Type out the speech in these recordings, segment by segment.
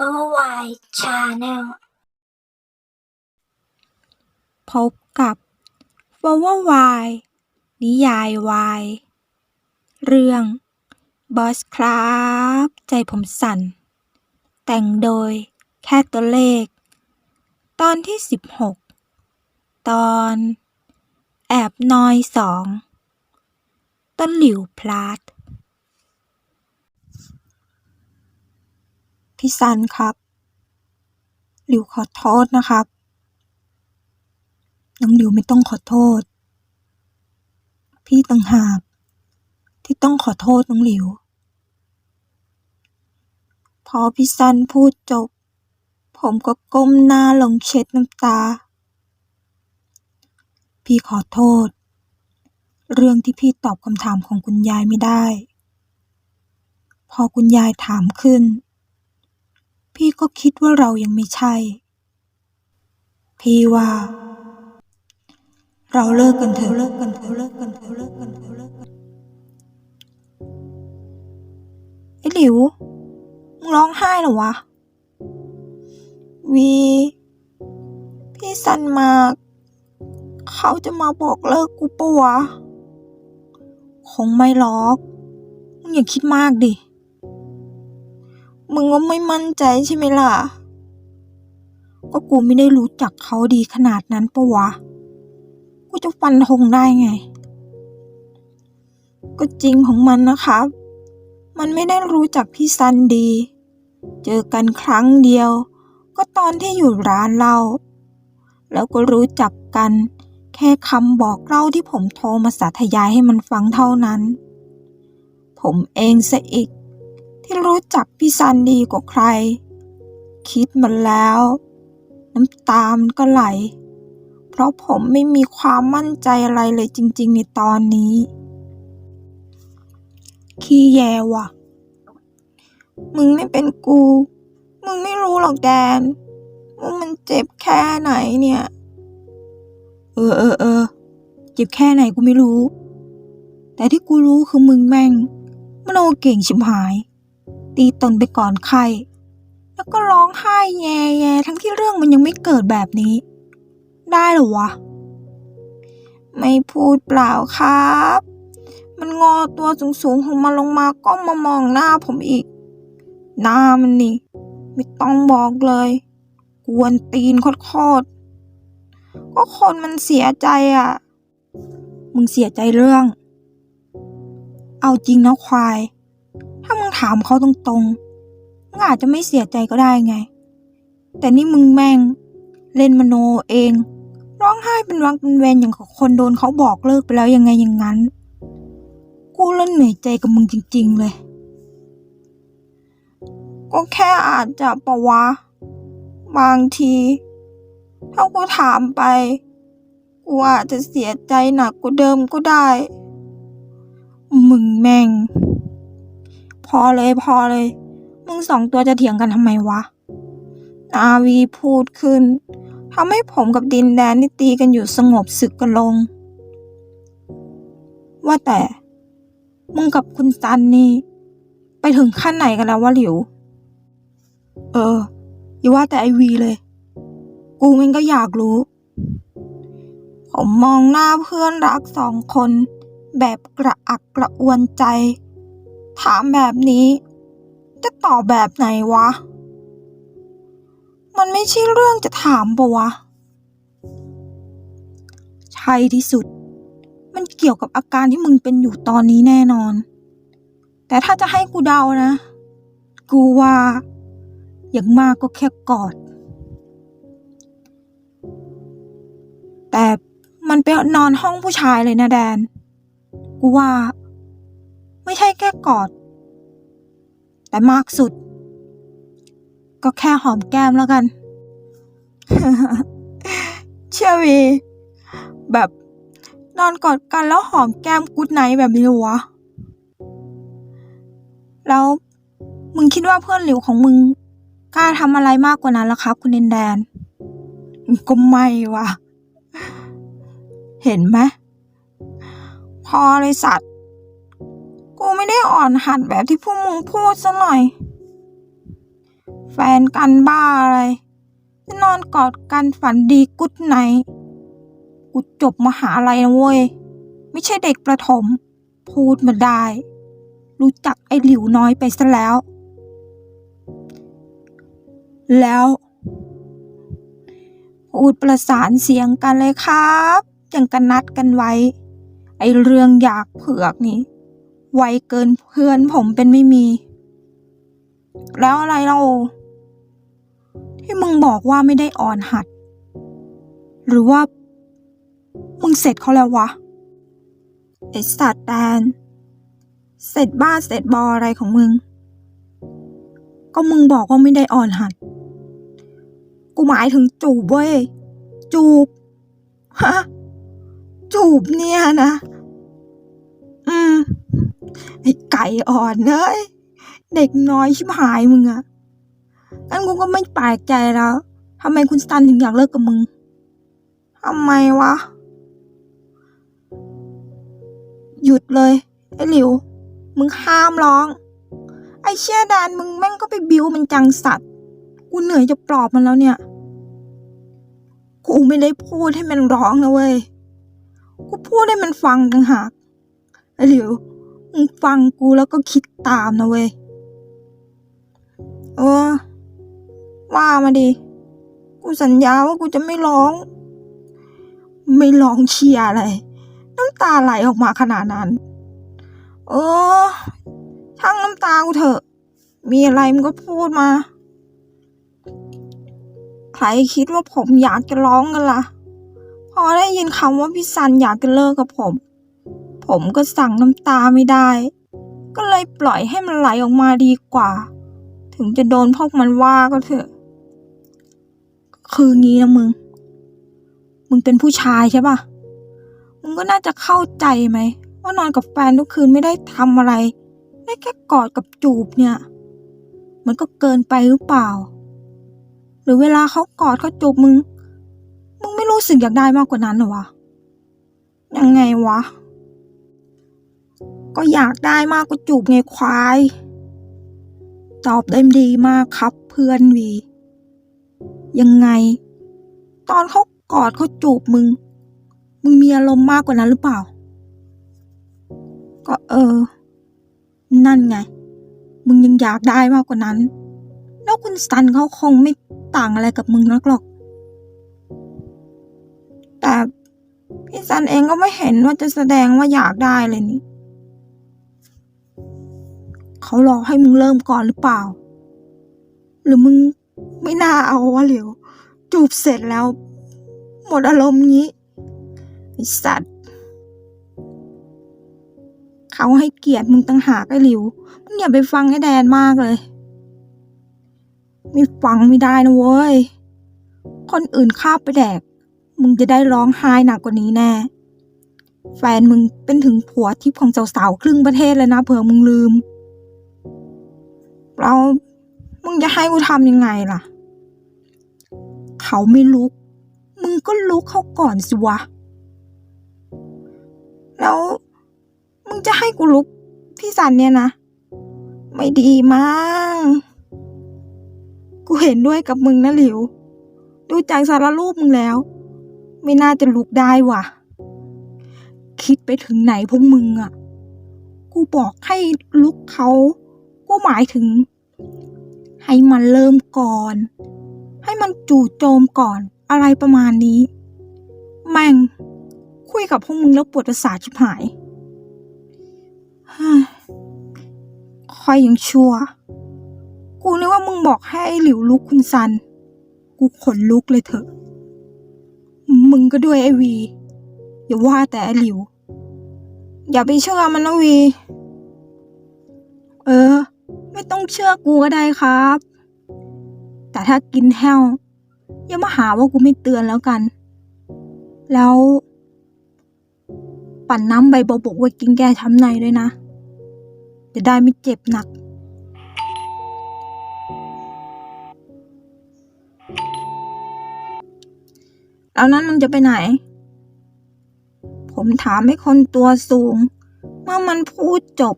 Power Y Channel พบกับ f o w e r Y นิยายวาย เรื่องบอสครับใจผมสั่น แต่งโดยแค่ตัวเลข ตอนที่ 16 ตอน แอบนอยสองต้นหลิวพลาด พี่ซันครับ หลิวขอโทษนะครับ น้องหลิวไม่ต้องขอโทษ พี่ต่างหากที่ต้องขอโทษน้องหลิว พอพี่ซันพูดจบ ผมก็ก้มหน้าลงเช็ดน้ำตา พี่ขอโทษ เรื่องที่พี่ตอบคำถามของคุณยายไม่ได้ พอคุณยายถามขึ้น พี่ก็คิดว่าเรายังไม่ใช่ พี่ว่า เราเลิกกันเถอะเลิกกันเถอะเลิกกันเถอะเลิกกันเถอะเลิกกันไอ้หลิวมึงร้องไห้เหรอวะ วี พี่สันมา เขาจะมาบอกเลิกกูปะวะ คงไม่หรอก มึงอย่าคิดมากดิ มึงก็ไม่มั่นใจใช่ไหมล่ะ ก็กูไม่ได้รู้จักเขาดีขนาดนั้นปะวะ กูจะฟันธงได้ไง ก็จริงของมันนะครับ มันไม่ได้รู้จักพี่ซันดี เจอกันครั้งเดียว ก็ตอนที่อยู่ร้านเราแล้วก็รู้จักกัน แค่คำบอกเล่าที่ผมโทรมาสาธยายให้มันฟังเท่านั้น ผมเองซะอีก ที่รู้จักพี่ซันดีกว่าใคร คิดมันแล้ว น้ำตามันก็ไหล เพราะผมไม่มีความมั่นใจอะไรเลยจริง ๆ ในตอนนี้ ขี้แยว่ะ มึงไม่เป็นกู มึงไม่รู้หรอกแดน ว่ามันเจ็บแค่ไหนเนี่ย เออเออเออเจ็บแค่ไหนกูไม่รู้แต่ที่กูรู้คือมึงแม่งมันโอเก่งชิบหาย ตีตนไปก่อนใคร แล้วก็ร้องไห้แย่แย่ทั้งที่เรื่องมันยังไม่เกิดแบบนี้ ได้เหรอวะ ไม่พูดเปล่าครับ มันงอตัวสูงๆของมันลงมาก็มามองหน้าผมอีก หน้ามันนี่ ไม่ต้องบอกเลย กวนตีนโคตรๆก็คนมันเสียใจอะ มึงเสียใจเรื่อง เอาจริงนะควาย ถ้ามึงถามเขาตรงๆ มึงอาจจะไม่เสียใจก็ได้ไง แต่นี่มึงแม่ง เล่นมโนเอง ร้องไห้เป็นวังเป็นเวรอย่างกับคนโดนเขาบอกเลิกไปแล้วยังไงอย่างนั้น กูเล่นเหนื่อยใจกับมึงจริง ๆ เลย ก็แค่อาจจะปะวะ บางทีถ้ากูถามไป กูอาจจะเสียใจหนักกว่าเดิมก็ได้ มึงแม่ง พอเลยพอเลย มึงสองตัวจะเถียงกันทำไมวะ อาวีพูดขึ้นทำให้ผมกับดินแดนที่ตีกันอยู่สงบศึกกันลง ว่าแต่ มึงกับคุณซันนี่ ไปถึงขั้นไหนกันแล้ววะหลิว เออ อย่าว่าแต่ไอวีเลย กูมันก็อยากรู้ ผมมองหน้าเพื่อนรักสองคน แบบกระอักกระอวนใจ ถามแบบนี้ จะตอบแบบไหนวะ มันไม่ใช่เรื่องจะถามปะวะ ใช่ที่สุด มันเกี่ยวกับอาการที่มึงเป็นอยู่ตอนนี้แน่นอน แต่ถ้าจะให้กูเดานะ กูว่า อย่างมากก็แค่กอด แต่มันไปนอนห้องผู้ชายเลยนะแดน กูว่า แค่กอด แต่มากสุด ก็แค่หอมแก้มแล้วกัน เชื่อวีแบบนอนกอดกันแล้วหอมแก้มกุดไนท์แบบนี้หรอวะ แล้วมึงคิดว่าเพื่อนหลิวของมึงกล้าทำอะไรมากกว่านั้นล่ะครับ คุณเดนแดน ก็ไม่วะเห็นไหมพอเลยสัตว กูไม่ได้อ่อนหัดแบบที่พวกมึงพูดซะหน่อย แฟนกันบ้าอะไรจะนอนกอดกันฝันดีกุ๊ดไนกูจบมหาลัยนะเว้ย ไม่ใช่เด็กประถม พูดมาได้ รู้จักไอ้หลิวน้อยไปซะแล้ว แล้วพูดประสานเสียงกันเลยครับ อย่างกันนัดกันไว้ ไอเรื่องอยากเผือกนี่ ไวเกินเพื่อนผมเป็นไม่มี แล้วอะไรเรา ที่มึงบอกว่าไม่ได้อ่อนหัด หรือว่า มึงเสร็จเขาแล้ววะไอสัตว์แดน เสร็จบ้าเสร็จบออะไรของมึง ก็มึงบอกว่าไม่ได้อ่อนหัด กูหมายถึงจูบเว้ย จูบ ฮะ จูบเนี่ยนะ อืม ไอ้ไก่อ่อนเนยเด็กน้อยชิบหายมึงอะงั้นกูก็ไม่แปลกใจแล้วทำไมคุณสตันถึงอยากเลิกกับมึงทำไมวะ หยุดเลย ไอ้หลิว มึงห้ามร้อง ไอ้เชี่ยดานมึงแม่งก็ไปบิวมันจังสัตว์ กูเหนื่อยจะปลอบมันแล้วเนี่ย กูไม่ได้พูดให้มันร้องนะเว้ย กูพูดให้มันฟังต่างหาก ไอ้หลิว มึงฟังกูแล้วก็คิดตามนะเว้ยเออ ว่ามาดิ กูสัญญาว่ากูจะไม่ร้อง ไม่ร้องเชียร์อะไร น้ำตาไหลออกมาขนาดนั้น เออช่างน้ำตากูเถอะ มีอะไรมึงก็พูดมา ใครคิดว่าผมอยากจะร้องกันล่ะ พอได้ยินคำว่าพี่ซันอยากจะเลิกกับผม ผมก็สั่งน้ำตาไม่ได้ ก็เลยปล่อยให้มันไหลออกมาดีกว่า ถึงจะโดนพวกมันว่าก็เถอะ คืองี้นะมึง มึงเป็นผู้ชายใช่ปะมึงก็น่าจะเข้าใจไหม ว่านอนกับแฟนทุกคืนไม่ได้ทำอะไร ได้แค่กอดกับจูบเนี่ย มันก็เกินไปหรือเปล่า หรือเวลาเขากอดเขาจูบมึง มึงไม่รู้สึกอยากได้มากกว่านั้นหรอวะยังไงวะ ก็อยากได้มากกว่าจูบไงควาย ตอบได้ดีมากครับเพื่อนวี ยังไง ตอนเขากอดเขาจูบมึง มึงมีอารมณ์มากกว่านั้นหรือเปล่า ก็เออ นั่นไง มึงยังอยากได้มากกว่านั้น แล้วคุณซันเขาคงไม่ต่างอะไรกับมึงนักหรอก แต่พี่ซันเองก็ไม่เห็นว่าจะแสดงว่าอยากได้เลยนี่ เขารอให้มึงเริ่มก่อนหรือเปล่า หรือมึงไม่น่าเอาวะเหลียว จูบเสร็จแล้ว หมดอารมณ์งี้ไอสัตว์ เขาให้เกียรติมึงตั้งหากไอ้หลิวมึงอย่าไปฟังไอ้แดนมากเลย ไม่ฟังไม่ได้นะเว้ย คนอื่นข้าบไปแดก มึงจะได้ร้องไห้หนักกว่านี้แน่แฟนมึงเป็นถึงผัวทิพย์ของสาวๆครึ่งประเทศเลยนะเผื่อมึงลืม เรามึงจะให้กูทำยังไงล่ะ เขาไม่ลุก มึงก็ลุกเขาก่อนสิวะ แล้วมึงจะให้กูลุกพี่สันเนี่ยนะ ไม่ดีมั้งกูเห็นด้วยกับมึงนะหลิว ดูจากสารรูปมึงแล้ว ไม่น่าจะลุกได้ว่ะ คิดไปถึงไหนพวกมึงอะกูบอกให้ลุกเขา หมายถึง ให้มันเริ่มก่อน ให้มันจู่โจมก่อนอะไรประมาณนี้ แม่ง คุยกับพวกมึงแล้วปวดประสาทชิบหายเฮ้ยค่อยยังชัวกูนึกว่ามึงบอกให้หลิวลุกคุณซัน กูขนลุกเลยเถอะ มึงก็ด้วยไอวี อย่าว่าแต่ไอหลิว อย่าไปเชื่อมันนะวี เออ ไม่ต้องเชื่อกูก็ได้ครับ แต่ถ้ากินแห้วอย่ามาหาว่ากูไม่เตือนแล้วกัน แล้ว ปั่นน้ำใบบกไว้กินแก้ช้ำในด้วยนะ จะได้ไม่เจ็บหนัก แล้วนั้นมึงจะไปไหน ผมถามให้คนตัวสูง เมื่อมันพูดจบ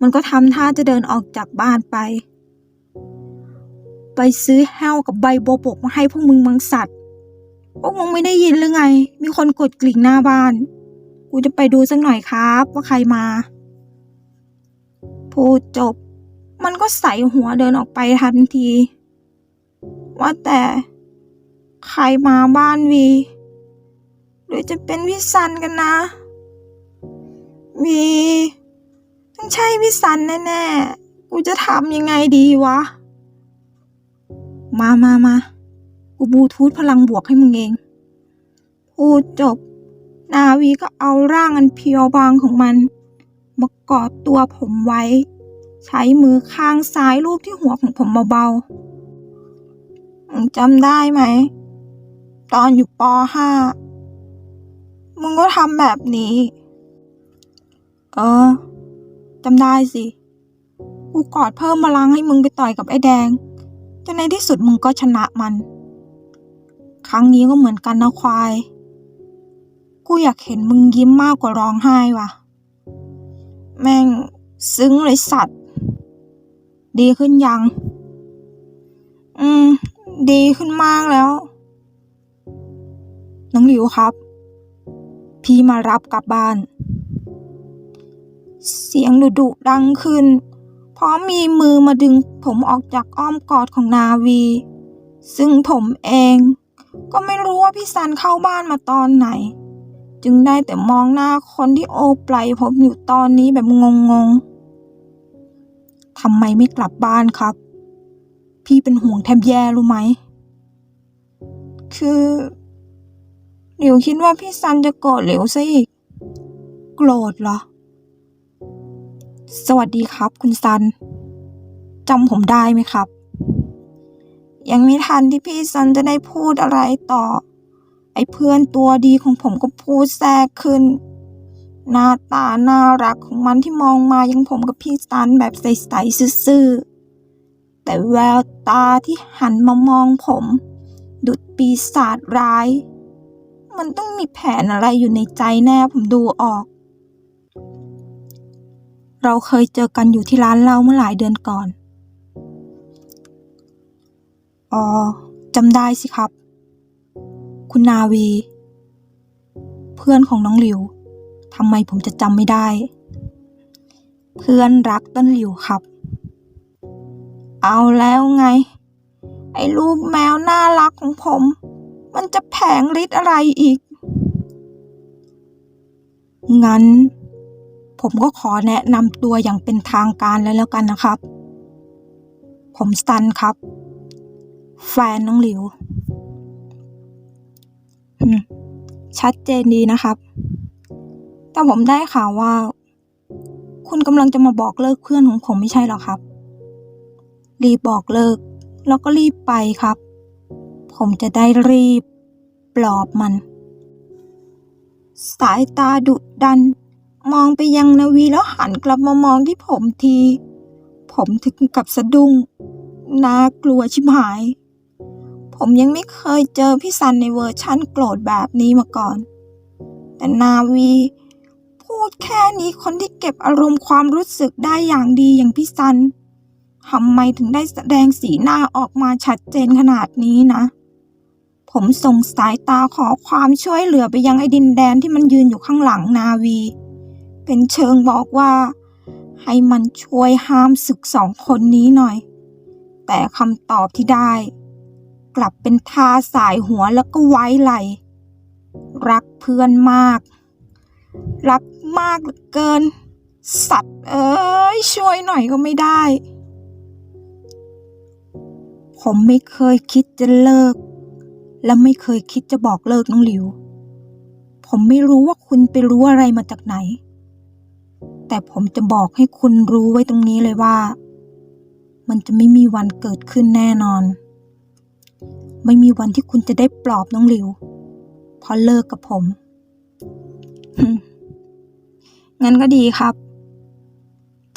มันก็ทำท่าจะเดินออกจากบ้านไป ไปซื้อแห้วกับใบโบวบกมาให้พวกมึงมังสัตว์พวกมึงไม่ได้ยินหรือไง มีคนกดกลิ่งหน้าบ้าน กูจะไปดูสักหน่อยครับ ว่าใครมาพูดจบ มันก็ใส่หัวเดินออกไปทันที ว่าแต่ ใครมาบ้านวี หรือจะเป็นพี่ซันกันนะ วี ต้องใช่พี่ซันแน่ๆ กูจะทำยังไงดีวะ มามามากูบลูทูธพลังบวกให้มึงเอง พูดจบ นาวีก็เอาร่างอันเพียวบางของมันมากอดตัวผมไว้ ใช้มือข้างซ้ายลูบที่หัวของผมเบาๆมึงจำได้ไหม ตอนอยู่ป .5 มึงก็ทำแบบนี้ เออ จำได้สิ กูกอดเพิ่มพลังให้มึงไปต่อยกับไอ้แดง จนในที่สุดมึงก็ชนะมัน ครั้งนี้ก็เหมือนกันนะควาย กูอยากเห็นมึงยิ้มมากกว่าร้องไห้ว่ะ แม่งซึ้งเลยสัตว์ ดีขึ้นยัง อืม ดีขึ้นมากแล้ว น้องหลิวครับ พี่มารับกลับบ้าน เสียงดุดุดังขึ้น พร้อมมีมือมาดึงผมออกจากอ้อมกอดของนาวี ซึ่งผมเอง ก็ไม่รู้ว่าพี่ซันเข้าบ้านมาตอนไหน จึงได้แต่มองหน้าคนที่โอบไหล่ผมอยู่ตอนนี้แบบงงๆทำไมไม่กลับบ้านครับ พี่เป็นห่วงแทบแย่รู้ไหม คือหลิวคิดว่าพี่ซันจะโกรธหลิวซะอีก โกรธเหรอ สวัสดีครับคุณซันจำผมได้ไหมครับ ยังไม่ทันที่พี่ซันจะได้พูดอะไรต่อ ไอ้เพื่อนตัวดีของผมก็พูดแทรกขึ้น หน้าตาน่ารักของมันที่มองมายังผมกับพี่ซันแบบใสๆซื่อๆแต่แววตาที่หันมามองผม ดุดปีศาจร้าย มันต้องมีแผนอะไรอยู่ในใจแน่ผมดูออก เราเคยเจอกันอยู่ที่ร้านเหล้าเมื่อหลายเดือนก่อน อ๋อจำได้สิครับ คุณนาวี เพื่อนของน้องหลิวทำไมผมจะจำไม่ได้ เพื่อนรักต้นหลิวครับ เอาแล้วไง ไอ้ลูกแมวน่ารักของผม มันจะแผงฤทธิ์อะไรอีก งั้น ผมก็ขอแนะนำตัวอย่างเป็นทางการเลยแล้วกันนะครับ ผมซันครับ แฟนน้องหลิว ชัดเจนดีนะครับ แต่ผมได้ข่าวว่า คุณกำลังจะมาบอกเลิกเพื่อนของผมไม่ใช่หรอครับ รีบบอกเลิก แล้วก็รีบไปครับ ผมจะได้รีบปลอบมัน สายตาดุดัน มองไปยังนาวีแล้วหันกลับมามองที่ผมที ผมถึงกับสะดุ้ง น่ากลัวชิบหาย ผมยังไม่เคยเจอพี่ซันในเวอร์ชั่นโกรธแบบนี้มาก่อน แต่นาวี พูดแค่นี้คนที่เก็บอารมณ์ความรู้สึกได้อย่างดีอย่างพี่ซันทำไมถึงได้แสดงสีหน้าออกมาชัดเจนขนาดนี้นะ ผมส่งสายตาขอความช่วยเหลือไปยังไอ้ดินแดนที่มันยืนอยู่ข้างหลังนาวี เป็นเชิงบอกว่า ให้มันช่วยห้ามศึกสองคนนี้หน่อย แต่คำตอบที่ได้ กลับเป็นท่าสายหัวแล้วก็ไว้ไหล รักเพื่อนมาก รักมากเหลือเกิน สัตว์เอ้ยช่วยหน่อยก็ไม่ได้ ผมไม่เคยคิดจะเลิก และไม่เคยคิดจะบอกเลิกน้องหลิวผมไม่รู้ว่าคุณไปรู้อะไรมาจากไหน แต่ผมจะบอกให้คุณรู้ไว้ตรงนี้เลยว่า มันจะไม่มีวันเกิดขึ้นแน่นอน ไม่มีวันที่คุณจะได้ปลอบน้องหลิวเพราะเลิกกับผม งั้นก็ดีครับ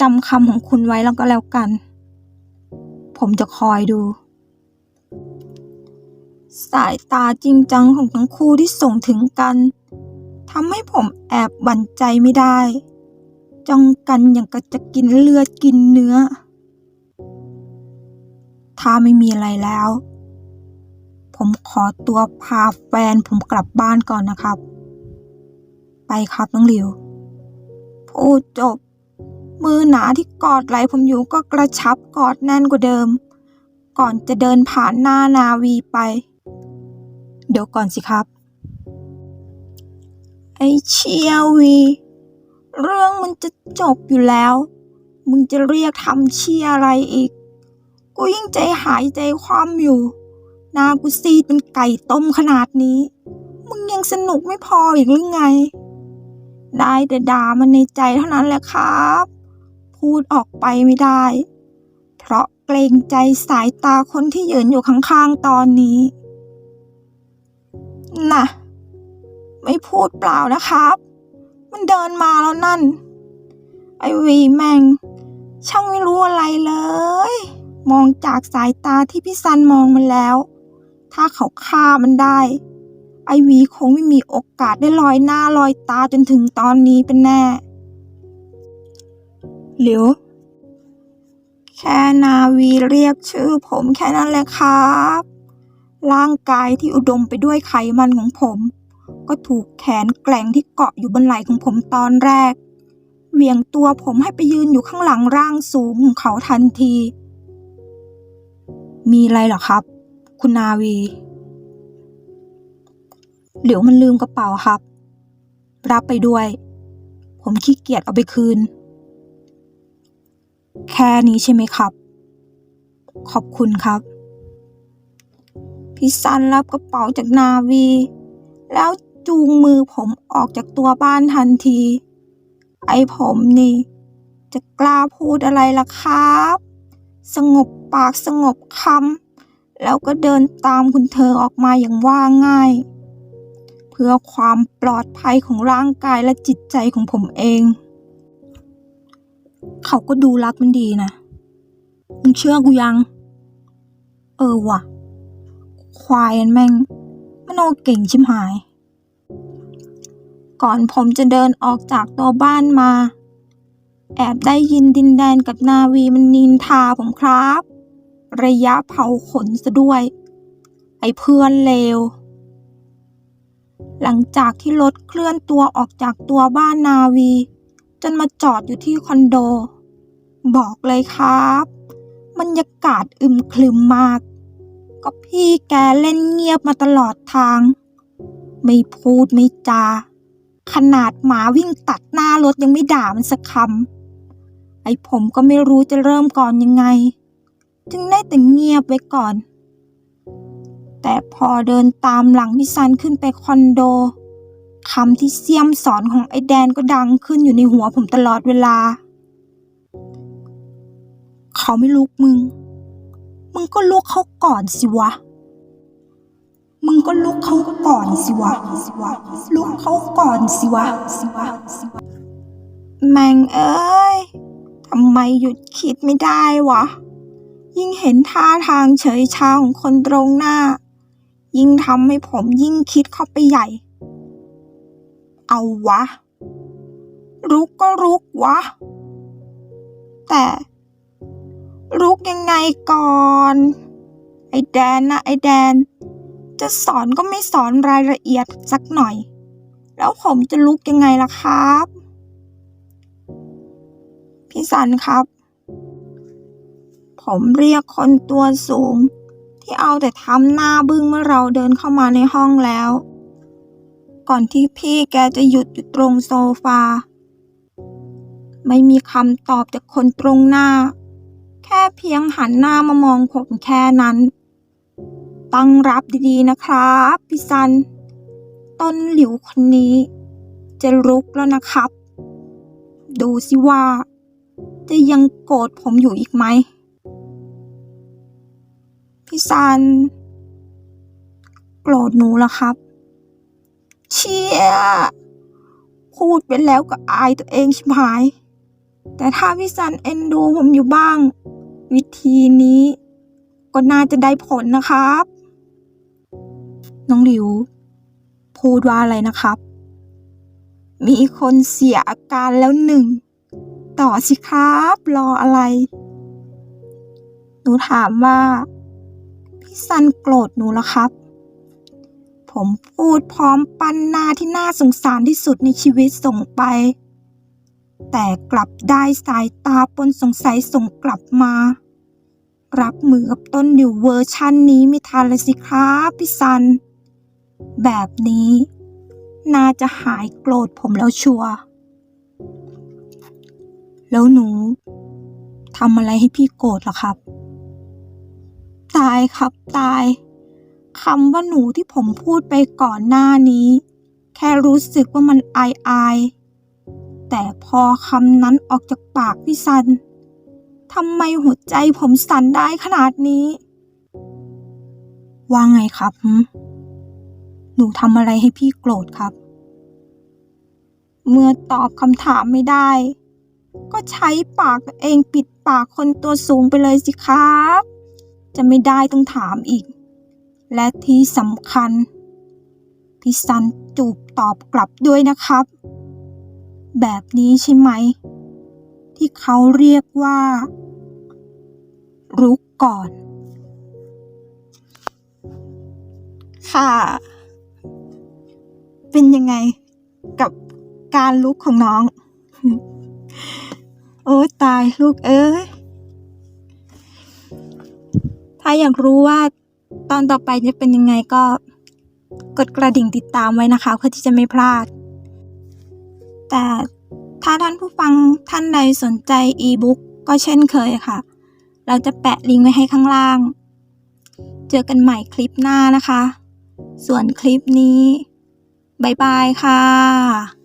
จำคำของคุณไว้แล้วก็แล้วกัน ผมจะคอยดู สายตาจริงจังของทั้งคู่ที่ส่งถึงกันทำให้ผมแอบหวั่นใจไม่ได้ จ้องกันอย่างกับจะกินเลือดกินเนื้อ ถ้าไม่มีอะไรแล้ว ผมขอตัวพาแฟนผมกลับบ้านก่อนนะครับ ไปครับน้องหลิวพูดจบ มือหนาที่กอดไหล่ผมอยู่ก็กระชับกอดแน่นกว่าเดิม ก่อนจะเดินผ่านหน้านาวีไป เดี๋ยวก่อนสิครับ ไอเชียวี เรื่องมันจะจบอยู่แล้ว มึงจะเรียกทำเชียอะไรอีก กูยิ่งใจหายใจความอยู่ หนากูซีดเป็นไก่ต้มขนาดนี้ มึงยังสนุกไม่พออีกหรือไง ได้แต่ด่ามันในใจเท่านั้นแหละครับ พูดออกไปไม่ได้ เพราะเกรงใจสายตาคนที่ยืนอยู่ข้างๆตอนนี้ น่ะ ไม่พูดเปล่านะครับ มันเดินมาแล้วนั่น ไอวีแมง ช่างไม่รู้อะไรเลย มองจากสายตาที่พี่ซันมองมันแล้ว ถ้าเขาฆ่ามันได้ ไอวีคงไม่มีโอกาสได้ลอยหน้าลอยตาจนถึงตอนนี้เป็นแน่ หลิว แค่นาวีเรียกชื่อผมแค่นั้นแหละครับ ร่างกายที่อุดมไปด้วยไขมันของผม ก็ถูกแขนแกร่งที่เกาะอยู่บนไหล่ของผมตอนแรก เหวี่ยงตัวผมให้ไปยืนอยู่ข้างหลังร่างสูงของเขาทันที มีอะไรหรอครับ คุณนาวีหลิวมันลืมกระเป๋าครับ รับไปด้วย ผมขี้เกียจเอาไปคืน แค่นี้ใช่ไหมครับ ขอบคุณครับพี่ซันรับกระเป๋าจากนาวี แล้ว จูงมือผมออกจากตัวบ้านทันที ไอ้ผมนี่ จะกล้าพูดอะไรล่ะครับ สงบปากสงบคำแล้วก็เดินตามคุณเธอออกมาอย่างว่าง่าย เพื่อความปลอดภัยของร่างกายและจิตใจของผมเอง เขาก็ดูรักมันดีนะมึงเชื่อกูยัง เออว่ะ ควายอันแม่งมันโอเก่งชิมหาย ก่อนผมจะเดินออกจากตัวบ้านมา แอบได้ยินดินแดนกับนาวีมันนินทาผมครับ ระยะเผาขนซะด้วย ไอ้เพื่อนเลว หลังจากที่รถเคลื่อนตัวออกจากตัวบ้านนาวี จนมาจอดอยู่ที่คอนโด บอกเลยครับบรรยากาศอึมครึมมาก ก็พี่แกเล่นเงียบมาตลอดทาง ไม่พูดไม่จา ขนาดหมาวิ่งตัดหน้ารถยังไม่ด่ามันสักคำไอ้ผมก็ไม่รู้จะเริ่มก่อนยังไง จึงได้แต่เงียบไว้ก่อน แต่พอเดินตามหลังพี่ซันขึ้นไปคอนโดคำที่เสียมสอนของไอ้แดนก็ดังขึ้นอยู่ในหัวผมตลอดเวลา เขาไม่ลุกมึง มึงก็ลุกเขาก่อนสิวะ มึงก็ลุกเขาก่อนสิวะลุกเขาก่อนสิวะแมงเอ้ยทำไมหยุดคิดไม่ได้วะ ยิ่งเห็นท่าทางเฉยชาของคนตรงหน้า ยิ่งทำให้ผมยิ่งคิดเข้าไปใหญ่ เอาวะ รุกก็รุกวะ แต่ รุกยังไงก่อน ไอ้แดนนะไอ้แดน จะสอนก็ไม่สอนรายละเอียดสักหน่อย แล้วผมจะลุกยังไงล่ะครับ พี่สันครับ ผมเรียกคนตัวสูง ที่เอาแต่ทำหน้าบึ้งเมื่อเราเดินเข้ามาในห้องแล้ว ก่อนที่พี่แกจะหยุดอยู่ตรงโซฟา ไม่มีคำตอบจากคนตรงหน้า แค่เพียงหันหน้ามามองผมแค่นั้น ตั้งรับดีๆนะครับพี่ซัน ต้นหลิวคนนี้ จะรุกแล้วนะครับ ดูสิว่า จะยังโกรธผมอยู่อีกไหม พี่ซัน โกรธหนูแล้วครับ เชี่ยพูดไปแล้วก็อายตัวเองชิบหาย แต่ถ้าพี่ซันเอ็นดูผมอยู่บ้าง วิธีนี้ก็น่าจะได้ผลนะครับ น้องหลิว พูดว่าอะไรนะครับ มีคนเสียอาการแล้วหนึ่ง ต่อสิครับ รออะไร หนูถามว่า พี่ซันโกรธหนูแล้วครับ ผมพูดพร้อมปันหน้าที่น่าสงสารที่สุดในชีวิตส่งไป แต่กลับได้สายตาปนสงสัยส่งกลับมารับมือกับต้นดิวเวอร์ชันนี้ไม่ทันเลยสิครับพี่ซัน แบบนี้ น่าจะหายโกรธผมแล้วชัวร์แล้วหนูทำอะไรให้พี่โกรธล่ะครับ ตายครับตายคำว่าหนูที่ผมพูดไปก่อนหน้านี้ แค่รู้สึกว่ามันอายอายๆแต่พอคำนั้นออกจากปากพี่ซันทำไมหัวใจผมสั่นได้ขนาดนี้ ว่าไงครับ หนูทำอะไรให้พี่โกรธครับ เมื่อตอบคำถามไม่ได้ ก็ใช้ปากตัวเองปิดปากคนตัวสูงไปเลยสิครับ จะไม่ได้ต้องถามอีก และที่สำคัญ พี่ซันจูบตอบกลับด้วยนะครับ แบบนี้ใช่ไหม ที่เขาเรียกว่ารู้ก่อน ค่ะ เป็นยังไงกับการลุกของน้อง โอ้ยตายลูกเอ้ย ถ้าอยากรู้ว่าตอนต่อไปจะเป็นยังไงก็กดกระดิ่งติดตามไว้นะคะ เพื่อที่จะไม่พลาด แต่ถ้าท่านผู้ฟังท่านใดสนใจอีบุ๊กก็เช่นเคยค่ะ เราจะแปะลิงก์ไว้ให้ข้างล่าง เจอกันใหม่คลิปหน้านะคะ ส่วนคลิปนี้ บ๊ายบายค่ะ